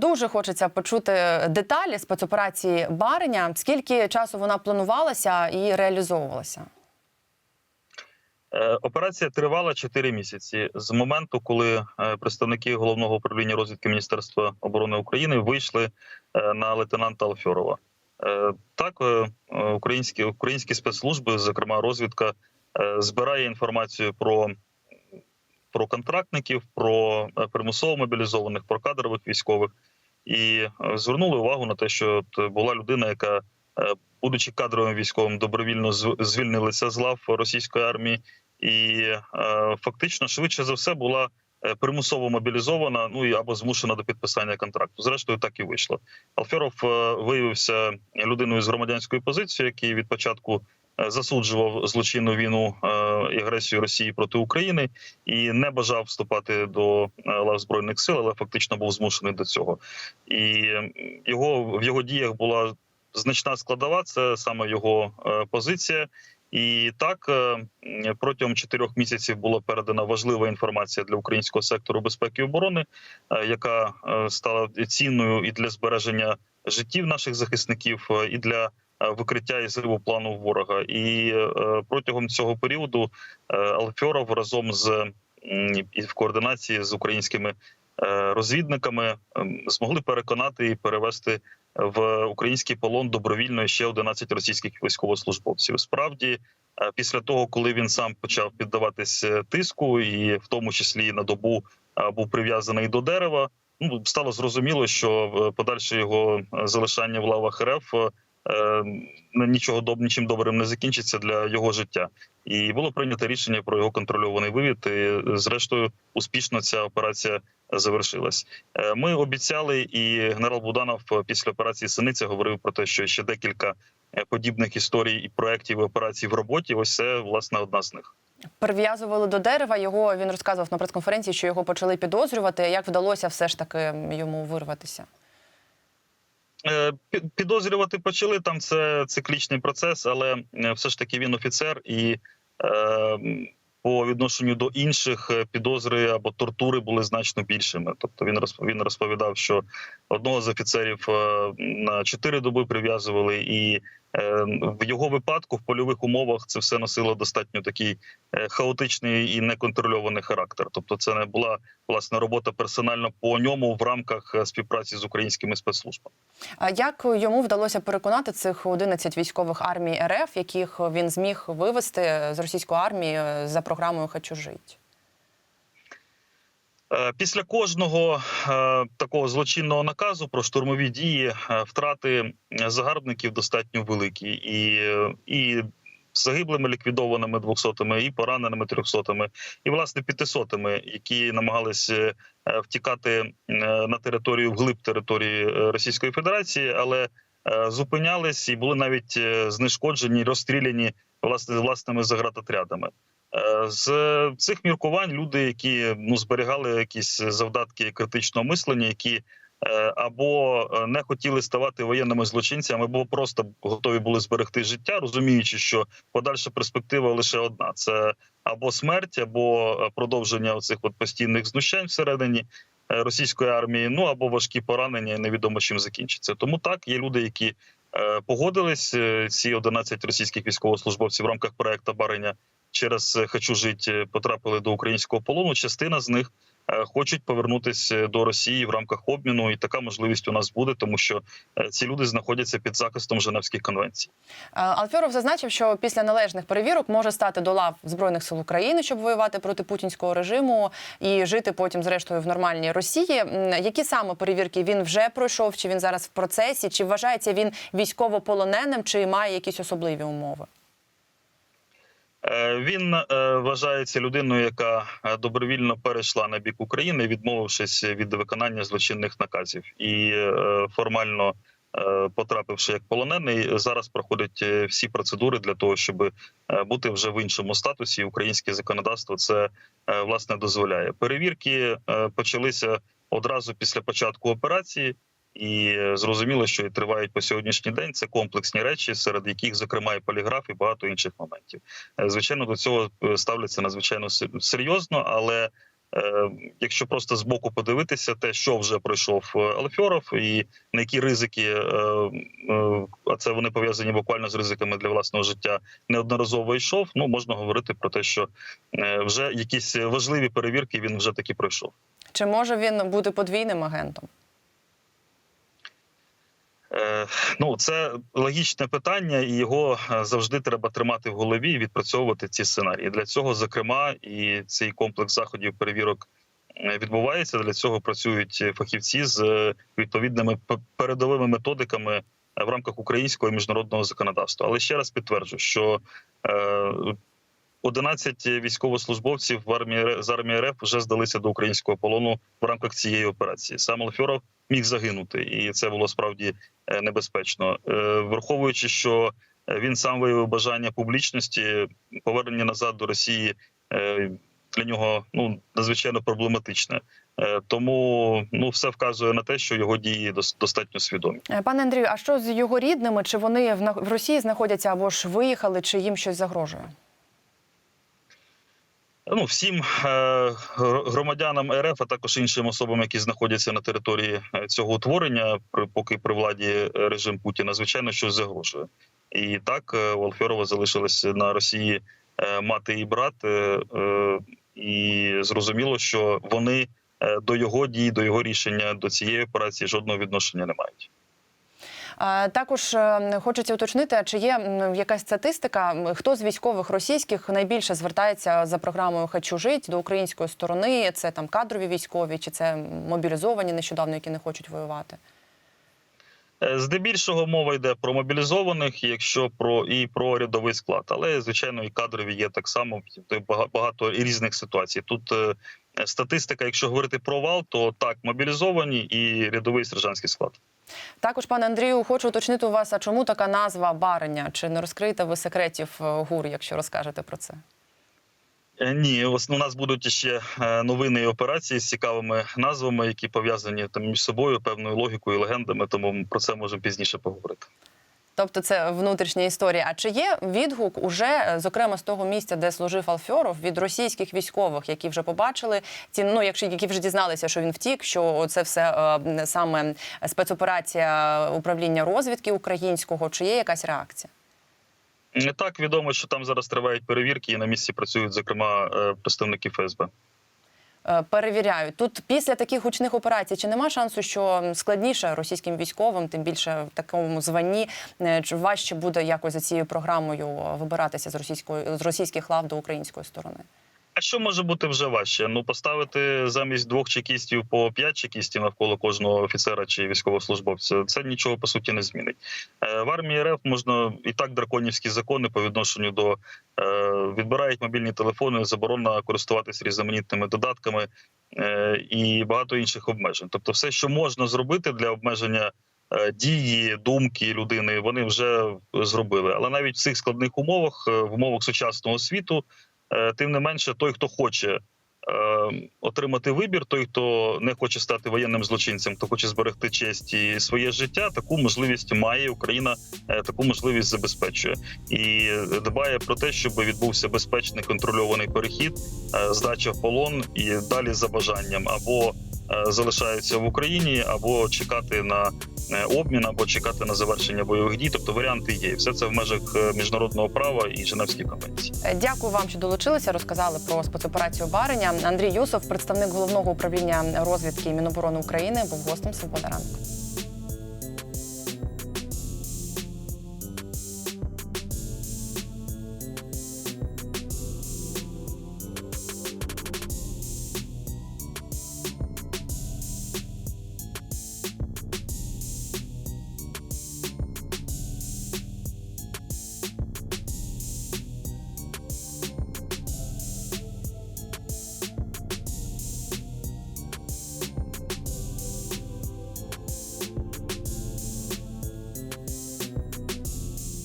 дуже хочеться почути деталі спецоперації Бареня. Скільки часу вона планувалася і реалізовувалася? Е, Операція тривала 4 місяці з моменту, коли е, представники головного управління розвідки Міністерства оборони України вийшли е, на лейтенанта Алфьорова. Так, українські українські спецслужби, зокрема розвідка, збирає інформацію про, про контрактників, про примусово мобілізованих, про кадрових військових, і е, звернули увагу на те, що була людина, яка, е, будучи кадровим військовим, добровільно звільнилася з лав російської армії і е, фактично швидше за все була примусово мобілізована, ну і або змушена до підписання контракту. Зрештою, так і вийшло. Алферов виявився людиною з громадянською позицією, який від початку засуджував злочинну війну е, і агресію Росії проти України і не бажав вступати до е, лав збройних сил, але фактично був змушений до цього. І його в його діях була значна складова. Це саме його е, позиція. І так е, протягом чотирьох місяців була передана важлива інформація для українського сектору безпеки і оборони, е, яка е, стала цінною і для збереження життів наших захисників, е, і для е, викриття і зриву плану ворога. І е, протягом цього періоду е, Алфьоров разом з в координації з українськими е, розвідниками ем, змогли переконати і перевести в український полон добровільно ще 11 російських військовослужбовців. Справді, е, після того, коли він сам почав піддаватись е, тиску, і в тому числі на добу е, був прив'язаний до дерева, ну стало зрозуміло, що е, подальше його е, залишання в лавах РФ е, е, нічого доб, нічим добрим не закінчиться для його життя. І було прийнято рішення про його контрольований вивід. І, е, зрештою, успішно ця операція завершилась. Е, Ми обіцяли, і генерал Буданов е, після операції Синиця говорив про те, що ще декілька е, подібних історій і проєктів і операцій в роботі. Ось це власне одна з них. Прив'язували до дерева. Його він розказував на прес-конференції, що його почали підозрювати. Як вдалося все ж таки йому вирватися? Е, Підозрювати почали там. Це циклічний процес, але е, все ж таки він офіцер, і е, по відношенню до інших е, підозри або тортури були значно більшими. Тобто він він розповідав, що одного з офіцерів на чотири доби прив'язували, і в його випадку в польових умовах це все носило достатньо такий е, хаотичний і неконтрольований характер. Тобто, це не була власне робота персонально по ньому в рамках е, співпраці з українськими спецслужбами. А як йому вдалося переконати цих 11 військових армій РФ, яких він зміг вивести з російської армії е, за програмою «Хочу жити»? Е, Після кожного е, такого злочинного наказу про штурмові дії е, втрати загарбників достатньо великі, і, і загиблими ліквідованими двохсотими, і пораненими трьохсотими, і власне п'ятисотими, які намагалися втікати на територію вглиб території Російської Федерації, але зупинялись і були навіть знешкоджені, розстріляні власне власними заградотрядами. Е, З цих міркувань люди, які ну зберігали якісь завдатки критичного мислення, які е, або е, не хотіли ставати воєнними злочинцями, або просто готові були зберегти життя, розуміючи, що подальша перспектива лише одна: це або смерть, або продовження оцих от постійних знущань всередині російської армії, ну або важкі поранення, і невідомо чим закінчиться. Тому так є люди, які погодились ці 11 російських військовослужбовців в рамках проекту Бареня через е, «Хочу жити» потрапили до українського полону. Частина з них е, хочуть повернутися до Росії в рамках обміну, і така можливість у нас буде, тому що е, ці люди знаходяться під захистом Женевських конвенцій. Е, Алферов зазначив, що після належних перевірок може стати до лав збройних сил України, щоб воювати проти путінського режиму і жити потім, зрештою, в нормальній Росії. Які саме перевірки він вже пройшов? Чи він зараз в процесі? Чи вважається він військовополоненим, чи має якісь особливі умови? Е, Він е, вважається людиною, яка е, добровільно перейшла на бік України, відмовившись від виконання злочинних наказів, і формально потрапивши як полонений, зараз проходить всі процедури для того, щоб бути вже в іншому статусі. Українське законодавство це власне дозволяє. Перевірки почалися одразу після початку операції. І зрозуміло, що і тривають по сьогоднішній день. Це комплексні речі, серед яких, зокрема, і поліграф, і багато інших моментів. Е, Звичайно, до цього е, ставляться надзвичайно се- серйозно, але Е, Якщо просто збоку подивитися, те, що вже пройшов Алфьоров, і на які ризики, а це вони пов'язані буквально з ризиками для власного життя, неодноразово йшов. Ну можна говорити про те, що вже якісь важливі перевірки він вже таки пройшов. Чи може він бути подвійним агентом? Е, Ну, це логічне питання, і його е, завжди треба тримати в голові і відпрацьовувати ці сценарії. Для цього, зокрема, і цей комплекс заходів перевірок е, відбувається. Для цього працюють фахівці з відповідними передовими методиками в рамках українського і міжнародного законодавства. Але ще раз підтверджу, що 11 військовослужбовців в армії з армії РФ вже здалися до українського полону в рамках цієї операції. Сам Алфьоров міг загинути, і це було справді е, небезпечно. Е, Враховуючи, що е, він сам виявив бажання публічності, повернення назад до Росії для нього ну надзвичайно проблематичне. Тому ну все вказує на те, що його дії дос- достатньо свідомі. Пане Андрію, а що з його рідними? Чи вони в Росії знаходяться або ж виїхали, чи їм щось загрожує? Ну всім е, громадянам РФ, а також іншим особам, які знаходяться на території е, цього утворення, поки при владі е, режим Путіна, звичайно, щось загрожує. І так у Алфьорова залишились на Росії мати і брат, і зрозуміло, що вони до його дій, до його рішення, до цієї операції жодного відношення не мають. Також е, хочеться уточнити, чи є якась статистика, хто з військових російських найбільше звертається за програмою «Хочу жить» до української сторони? Це там кадрові військові, чи це мобілізовані нещодавно, які не хочуть воювати? Е, Здебільшого мова йде про мобілізованих, якщо про і про рядовий склад, але звичайно і кадрові є так само тобто багато різних ситуацій. Тут е, статистика, якщо говорити про вал, то так мобілізовані і рядовий сержантський склад. Також, пане Андрію, хочу уточнити у вас, а чому така назва бариня? Чи не розкриєте ви секретів е, ГУР, якщо розкажете про це? Е, Ні, у нас будуть ще е, новини і операції з цікавими назвами, які пов'язані там між собою певною логікою, легендами. Тому про це можемо пізніше поговорити. Тобто це внутрішня історія. А чи є відгук уже, е, зокрема, з того місця, де служив Алфьоров, від російських військових, які вже побачили ці, ну якщо які вже дізналися, що він втік, що це все е, саме спецоперація управління розвідки українського? Чи є якась реакція? Не так відомо, що там зараз тривають перевірки, і на місці працюють зокрема е, представники ФСБ. Е, Перевіряють тут після таких гучних операцій. Чи нема шансу, що складніше російським військовим, тим більше в такому званні, е, чи важче буде якось за цією програмою вибиратися з російської з російських лав до української сторони? Що може бути вже важче? Ну поставити замість двох чекістів по п'ять чекістів навколо кожного офіцера чи військовослужбовця. Це нічого по суті не змінить. Е, В армії РФ можна і так драконівські закони по відношенню до е, відбирають мобільні телефони, заборона користуватись різноманітними додатками е, і багато інших обмежень. Тобто, все, що можна зробити для обмеження. Дії, думки людини вони вже зробили, але навіть в цих складних умовах, в умовах сучасного світу, тим не менше, той, хто хоче е, отримати вибір, той, хто не хоче стати воєнним злочинцем, хто хоче зберегти честь і своє життя, таку можливість має Україна, е, таку можливість забезпечує. І дбає про те, щоб відбувся безпечний контрольований перехід, е, здача в полон і далі за бажанням. Або е, залишаються в Україні, або чекати на е, обмін, або чекати на завершення бойових дій. Тобто варіанти є. Все це в межах е, міжнародного права і Женевських конвенцій. Е, Дякую вам, що долучилися. Розказали про спецоперацію Бареня. Андрій Юсов, представник головного управління розвідки Міноборони України, був гостем Свобода ранку.